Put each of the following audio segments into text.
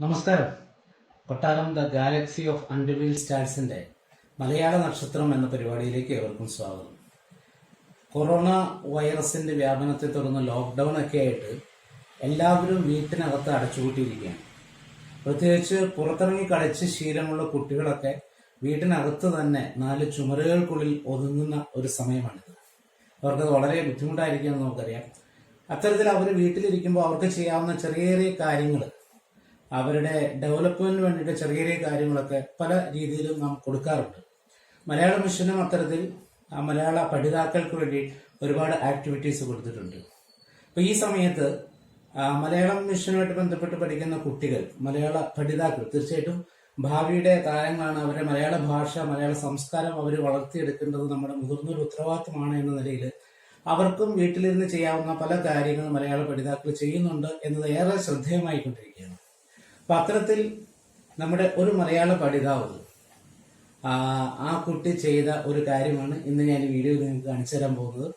നമസ്കാരം. കൊട്ടാരം the galaxy of അൺഡിവിൽ സ്റ്റാർസിന്റെ മലയാള നക്ഷത്രം എന്ന പരിപാടിയിലേക്ക് ഏവർക്കും സ്വാഗതം. കൊറോണ വൈറസിന്റെ വ്യാപനത്തെ തുടർന്ന് ലോക്ക്ഡൌൺ ഒക്കെ ആയിട്ട് എല്ലാവരും വീട്ടിനകത്ത് അടച്ചുപൂട്ടിയിരിക്കുകയാണ്. പ്രത്യേകിച്ച് പുറത്തിറങ്ങി കളിച്ച് ശീലമുള്ള കുട്ടികളൊക്കെ വീട്ടിനകത്ത് തന്നെ നാല് ചുമരുകൾക്കുള്ളിൽ ഒതുങ്ങുന്ന ഒരു സമയമാണിത്. അവർക്കത് വളരെ ബുദ്ധിമുട്ടായിരിക്കുമെന്ന് നമുക്കറിയാം. അത്തരത്തിൽ അവർ വീട്ടിലിരിക്കുമ്പോൾ അവർക്ക് ചെയ്യാവുന്ന ചെറിയ ചെറിയ കാര്യങ്ങൾ അവരുടെ ഡെവലപ്മെന്റിന് വേണ്ടിയിട്ട് ചെറിയ ചെറിയ കാര്യങ്ങളൊക്കെ പല രീതിയിലും നാം കൊടുക്കാറുണ്ട്. മലയാള മിഷനും അത്തരത്തിൽ മലയാള പഠിതാക്കൾക്ക് വേണ്ടി ഒരുപാട് ആക്ടിവിറ്റീസ് കൊടുത്തിട്ടുണ്ട്. അപ്പോൾ ഈ സമയത്ത് മലയാളം മിഷനുമായിട്ട് ബന്ധപ്പെട്ട് പഠിക്കുന്ന കുട്ടികൾ മലയാള പഠിതാക്കൾ തീർച്ചയായിട്ടും ഭാവിയുടെ താരങ്ങളാണ്. അവരെ മലയാള ഭാഷ മലയാള സംസ്കാരം അവർ വളർത്തിയെടുക്കേണ്ടത് നമ്മുടെ മുതിർന്നൊരു ഉത്തരവാദിത്തമാണ് എന്ന നിലയിൽ അവർക്കും വീട്ടിലിരുന്ന് ചെയ്യാവുന്ന പല കാര്യങ്ങളും മലയാള പഠിതാക്കൾ ചെയ്യുന്നുണ്ട് എന്നത് ഏറെ ശ്രദ്ധേയമായിക്കൊണ്ടിരിക്കുകയാണ്. അപ്പൊ അത്തരത്തിൽ നമ്മുടെ ഒരു മലയാള പഠിതാവ് ആ, കുട്ടി ചെയ്ത ഒരു കാര്യമാണ് ഇന്ന് ഞാൻ വീഡിയോ നിങ്ങൾക്ക് കാണിച്ചു തരാൻ പോകുന്നത്.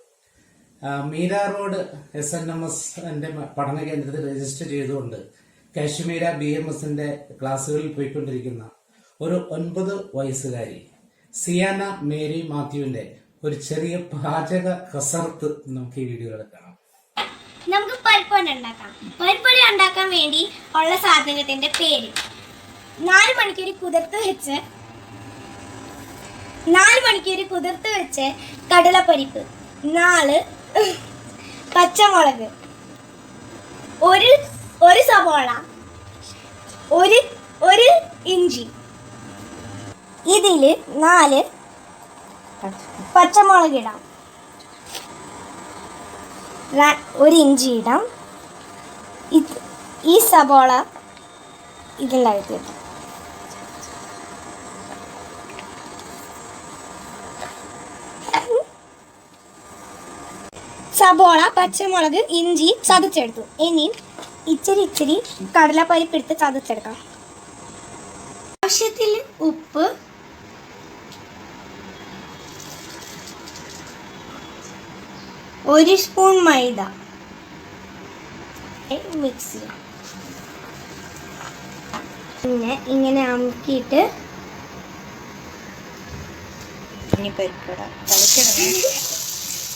Mira road S N M S എന്റെ പഠന കേന്ദ്രത്തിൽ രജിസ്റ്റർ ചെയ്തുകൊണ്ട് കാശ്മീര ബി എം എസിന്റെ ക്ലാസ്സുകളിൽ പോയിക്കൊണ്ടിരിക്കുന്ന ഒരു ഒൻപത് വയസ്സുകാരി സിയാന മേരി മാത്യുവിന്റെ ഒരു ചെറിയ പാചക കസർത്ത് നമുക്ക് ഈ വീഡിയോയിൽ കാണാം. നമുക്ക് പരിപ്പൊടി ഉണ്ടാക്കാം. പരിപ്പൊടി ഉണ്ടാക്കാൻ വേണ്ടി ഉള്ള സാധനത്തിന്റെ പേര്. നാല് മണിക്കൂർ കുതിർത്ത് വെച്ച് നാല് മണിക്കൂർ കുതിർത്ത് വെച്ച് കടലപ്പരിപ്പ്. നാല് പച്ചമുളക്. ഒരു ഒരു സവോള. ഒരു ഒരു ഇഞ്ചി. ഇതിൽ നാല് പച്ചമുളക് ഇടാം. ഒരു ഇഞ്ചി ഇടാം. ഈ സബോള ഇതിനകത്ത് ഇടാം സബോള പച്ചമുളക് ഇഞ്ചി ചതച്ചെടുത്തു. ഇനി ഇച്ചിരി ഇച്ചിരി കടലപ്പരിപ്പ് എടുത്ത് ചതച്ചെടുക്കാം. ആവശ്യത്തിൽ ഉപ്പ് ഒരു സ്പൂൺ മൈദ മിക്സ് ചെയ്യാം പിന്നെ ഇങ്ങനെ അമുക്കിയിട്ട് ഇനി പരിപ്പട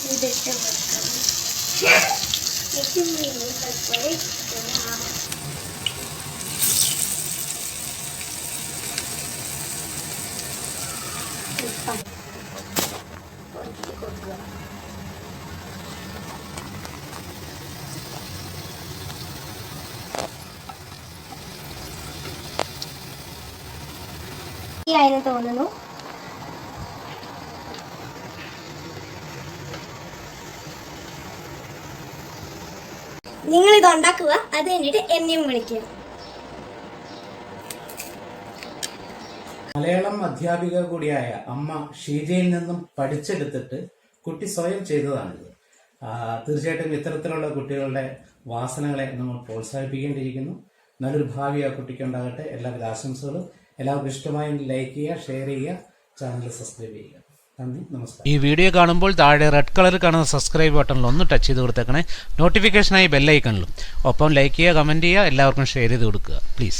ഇതിട്ട് വെക്കണം. ഇത് ഇങ്ങനെ പരിപ്പ് ഇടണം. ഉപ്പ്. കുറച്ച് കൊടുക്കുക. ആയെന്ന് തോന്നുന്നു. നിങ്ങൾ ഇത് ഉണ്ടാക്കുക അത് കഴിഞ്ഞിട്ട് എന്നെയും വിളിക്കുക. മലയാളം അധ്യാപിക കൂടിയായ അമ്മ ഷീജയിൽ നിന്നും പഠിച്ചെടുത്തിട്ട് കുട്ടി സ്വയം ചെയ്തതാണിത്. തീർച്ചയായിട്ടും ഇത്തരത്തിലുള്ള കുട്ടികളുടെ വാസനകളെ നമ്മൾ പ്രോത്സാഹിപ്പിക്കേണ്ടിയിരിക്കുന്നു. നല്ലൊരു ഭാവി ആ കുട്ടിക്ക് ഉണ്ടാകട്ടെ എല്ലാവിധ ആശംസകളും. എല്ലാവർക്കും ഇഷ്ടമായെങ്കിൽ ലൈക്ക് ചെയ്യുക ഷെയർ ചെയ്യുക ചാനൽ സബ്സ്ക്രൈബ് ചെയ്യുക. ഈ വീഡിയോ കാണുമ്പോൾ താഴെ റെഡ് കളറിൽ കാണുന്ന സബ്സ്ക്രൈബ് ബട്ടണിൽ ഒന്ന് ടച്ച് ചെയ്ത് കൊടുത്തേക്കണേ. നോട്ടിഫിക്കേഷനായി ബെല്ലൈക്കണിലും ഒപ്പം ലൈക്ക് ചെയ്യുക കമന്റ് ചെയ്യുക എല്ലാവർക്കും ഷെയർ ചെയ്ത് കൊടുക്കുക. പ്ലീസ്.